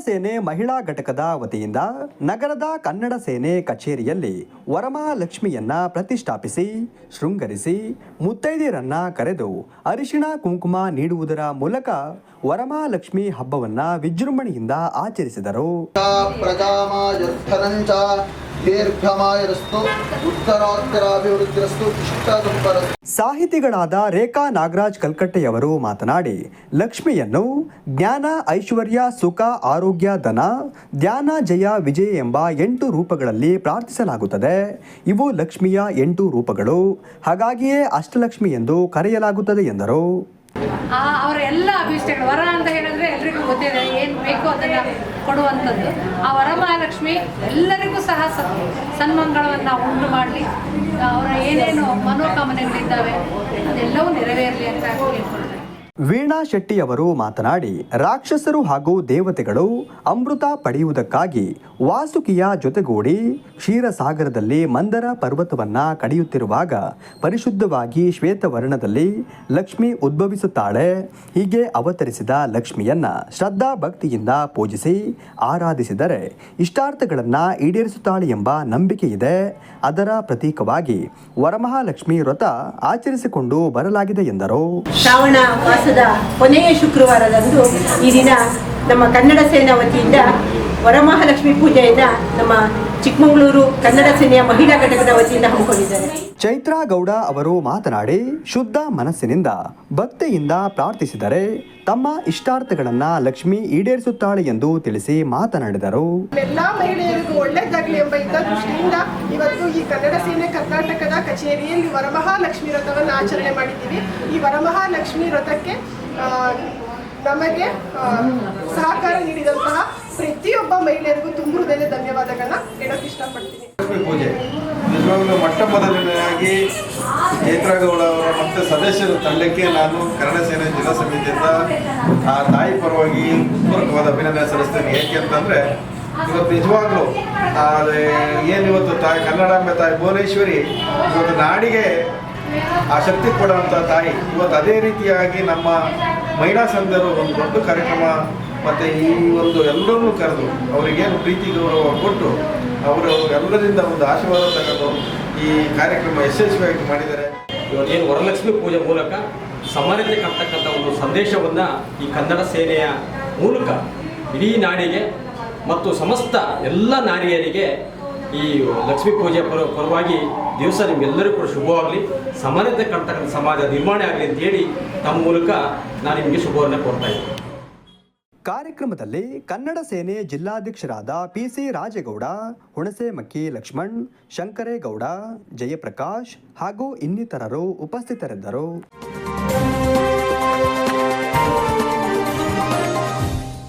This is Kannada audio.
ಸೇನೆ ಮಹಿಳಾ ಘಟಕದ ವತಿಯಿಂದ ನಗರದ ಕನ್ನಡ ಸೇನೆ ಕಚೇರಿಯಲ್ಲಿ ವರಮಹಾಲಕ್ಷ್ಮಿಯನ್ನ ಪ್ರತಿಷ್ಠಾಪಿಸಿ, ಶೃಂಗರಿಸಿ, ಮುತ್ತೈದೆಯರನ್ನ ಕರೆದು ಅರಿಶಿಣ ಕುಂಕುಮ ನೀಡುವುದರ ಮೂಲಕ ವರಮಹಾಲಕ್ಷ್ಮಿ ಹಬ್ಬವನ್ನ ವಿಜೃಂಭಣೆಯಿಂದ ಆಚರಿಸಿದರು. ಸಾಹಿತಿಗಳಾದ ರೇಖಾ ನಾಗರಾಜ್ ಕಲ್ಕಟ್ಟೆಯವರು ಮಾತನಾಡಿ, ಲಕ್ಷ್ಮಿಯನ್ನು ಜ್ಞಾನ, ಐಶ್ವರ್ಯ, ಸುಖ, ಆರೋಗ್ಯ, ಧನ, ಧ್ಯಾನ, ಜಯ, ವಿಜಯ ಎಂಬ ಎಂಟು ರೂಪಗಳಲ್ಲಿ ಪ್ರಾರ್ಥಿಸಲಾಗುತ್ತದೆ. ಇವು ಲಕ್ಷ್ಮಿಯ ಎಂಟು ರೂಪಗಳು. ಹಾಗಾಗಿಯೇ ಅಷ್ಟಲಕ್ಷ್ಮಿ ಎಂದು ಕರೆಯಲಾಗುತ್ತದೆ ಎಂದರು. ಆ, ಅವರ ಎಲ್ಲ ಅಭಿಷ್ಟಗಳು ವರ ಅಂತ ಹೇಳಿದ್ರೆ ಎಲ್ರಿಗೂ ಗೊತ್ತಿದೆ ಏನು ಬೇಕೋ ಅದನ್ನು ಕೊಡುವಂಥದ್ದು. ಆ ವರಮಹಾಲಕ್ಷ್ಮಿ ಎಲ್ಲರಿಗೂ ಸಹ ಸನ್ಮಂಗಳವನ್ನು ಉಂಟು ಮಾಡಲಿ. ಅವರ ಏನೇನು ಮನೋಕಾಮನೆಗಳಿದ್ದಾವೆ ಅದೆಲ್ಲವೂ ನೆರವೇರಲಿ ಅಂತ ಕೇಳ್ಕೊಳ್ತೇನೆ. ವೀಣಾ ಶೆಟ್ಟಿಯವರು ಮಾತನಾಡಿ, ರಾಕ್ಷಸರು ಹಾಗೂ ದೇವತೆಗಳು ಅಮೃತ ಪಡೆಯುವುದಕ್ಕಾಗಿ ವಾಸುಕಿಯ ಜೊತೆಗೂಡಿ ಕ್ಷೀರಸಾಗರದಲ್ಲಿ ಮಂದರ ಪರ್ವತವನ್ನ ಕಡಿಯುತ್ತಿರುವಾಗ ಪರಿಶುದ್ಧವಾಗಿ ಶ್ವೇತವರ್ಣದಲ್ಲಿ ಲಕ್ಷ್ಮಿ ಉದ್ಭವಿಸುತ್ತಾಳೆ. ಹೀಗೆ ಅವತರಿಸಿದ ಲಕ್ಷ್ಮಿಯನ್ನ ಶ್ರದ್ಧಾ ಭಕ್ತಿಯಿಂದ ಪೂಜಿಸಿ ಆರಾಧಿಸಿದರೆ ಇಷ್ಟಾರ್ಥಗಳನ್ನು ಈಡೇರಿಸುತ್ತಾಳೆ ಎಂಬ ನಂಬಿಕೆ ಇದೆ. ಅದರ ಪ್ರತೀಕವಾಗಿ ವರಮಹಾಲಕ್ಷ್ಮಿ ವ್ರತ ಆಚರಿಸಿಕೊಂಡು ಬರಲಾಗಿದೆ ಎಂದರು. ಶ್ರಾವಣ ಮಾಸದ ಕೊನೆಯ ಶುಕ್ರವಾರದಂದು ಈ ದಿನ ನಮ್ಮ ಕನ್ನಡ ಸೇನಾ ವತಿಯಿಂದ ವರಮಹಾಲಕ್ಷ್ಮಿ ಪೂಜೆಯನ್ನ ನಮ್ಮ ಚಿಕ್ಕಮಗಳೂರು ಕನ್ನಡ ಸೇನೆಯ ಮಹಿಳಾ ಘಟಕದ ವತಿಯಿಂದ ಹಮ್ಮಿಕೊಂಡಿದ್ದಾರೆ. ಚೈತ್ರಾ ಗೌಡ ಅವರು ಮಾತನಾಡಿ ಶುದ್ಧ ಮನಸ್ಸಿನಿಂದ ಭಕ್ತಿಯಿಂದ ಪ್ರಾರ್ಥಿಸಿದರೆ ತಮ್ಮ ಇಷ್ಟಾರ್ಥಗಳನ್ನ ಲಕ್ಷ್ಮಿ ಈಡೇರಿಸುತ್ತಾಳೆ ಎಂದು ತಿಳಿಸಿ ಮಾತನಾಡಿದರು. ಎಲ್ಲಾ ಮಹಿಳೆಯರಿಗೂ ಒಳ್ಳೆಯದಾಗಲಿ. ಎಂಬ ಇದ್ದ ದೃಷ್ಟಿಯಿಂದ ಇವತ್ತು ಈ ಕನ್ನಡ ಸೇನೆ ಕರ್ನಾಟಕದ ಕಚೇರಿಯಲ್ಲಿ ವರಮಹಾಲಕ್ಷ್ಮಿ ವ್ರತವನ್ನು ಆಚರಣೆ ಮಾಡಿದ್ದೀವಿ. ಈ ವರಮಹಾಲಕ್ಷ್ಮಿ ವ್ರತಕ್ಕೆ ನಮಗೆ ಸಹಕಾರ ನೀಡಿದಂತಹ ಪ್ರತಿಯೊಬ್ಬ ಮಹಿಳೆಯರಿಗೂ ತುಂಬ ಹೃದಯದ ಧನ್ಯವಾದಗಳನ್ನ ಹೇಳೋಕೆ ಇಷ್ಟಪಡ್ತೀನಿ. ಪೂಜೆ. ಮೊಟ್ಟ ಮೊದಲನೆಯಾಗಿ ಚೈತ್ರಗೌಡ ಅವರ ಮತ್ತು ಸದಸ್ಯರ ತಂಡಕ್ಕೆ ನಾನು ಕನ್ನಡ ಸೇನೆ ಜಿಲ್ಲಾ ಸಮಿತಿಯಿಂದ ಆ ತಾಯಿ ಪರವಾಗಿ ಪೂರ್ವಕವಾದ ಅಭಿನಂದನೆ ಸಲ್ಲಿಸ್ತೇನೆ. ಏಕೆ ಅಂತಂದರೆ ಇವತ್ತು ನಿಜವಾಗ್ಲೂ ಏನು ಇವತ್ತು ತಾಯಿ, ಕನ್ನಡಾಂಬೆ ತಾಯಿ ಭುವನೇಶ್ವರಿ, ಇವತ್ತು ನಾಡಿಗೆ ಆ ಶಕ್ತಿ ಕೊಡುವಂಥ ತಾಯಿ. ಇವತ್ತು ಅದೇ ರೀತಿಯಾಗಿ ನಮ್ಮ ಮಹಿಳಾ ಸಂಘರು ಒಂದು ದೊಡ್ಡ ಕಾರ್ಯಕ್ರಮ ಮತ್ತು ಈ ಒಂದು ಎಲ್ಲರನ್ನೂ ಕರೆದು ಅವರಿಗೇನು ಪ್ರೀತಿ, ಗೌರವ ಕೊಟ್ಟು ಅವರು ಎಲ್ಲರಿಂದ ಒಂದು ಆಶೀರ್ವಾದ ತಗೊಂಡು ಈ ಕಾರ್ಯಕ್ರಮ ಯಶಸ್ವಿಯಾಗಿ ಮಾಡಿದ್ದಾರೆ. ಇವತ್ತೇನು ವರಲಕ್ಷ್ಮಿ ಪೂಜೆ ಮೂಲಕ ಸಮಾನತೆ ಕರ್ತಕ್ಕಂಥ ಒಂದು ಸಂದೇಶವನ್ನು ಈ ಕನ್ನಡ ಸೇನೆಯ ಮೂಲಕ ಇಡೀ ನಾಡಿಗೆ ಮತ್ತು ಸಮಸ್ತ ಎಲ್ಲ ನಾರಿಯರಿಗೆ ಈ ಲಕ್ಷ್ಮೀ ಪೂಜೆ ಪರ, ಪರವಾಗಿ ದಿವಸ ನಿಮಗೆಲ್ಲರೂ ಕೂಡ ಶುಭವಾಗಲಿ. ಸಮಾನತೆ ಕಾಣ್ತಕ್ಕಂಥ ಸಮಾಜ ನಿರ್ಮಾಣ ಆಗಲಿ ಅಂತೇಳಿ ತಮ್ಮ ಮೂಲಕ ನಾನು ನಿಮಗೆ ಶುಭವನ್ನು ಕೊಡ್ತಾ ಇದ್ದೀನಿ. ಕಾರ್ಯಕ್ರಮದಲ್ಲಿ ಕನ್ನಡ ಸೇನೆ ಜಿಲ್ಲಾಧ್ಯಕ್ಷರಾದ ಪಿಸಿ ರಾಜೇಗೌಡ ಹುಣಸೆಮಕ್ಕಿ ಲಕ್ಷ್ಮಣ್, ಶಂಕರೇಗೌಡ, ಜಯಪ್ರಕಾಶ್ ಹಾಗೂ ಇನ್ನಿತರರು ಉಪಸ್ಥಿತರಿದ್ದರು.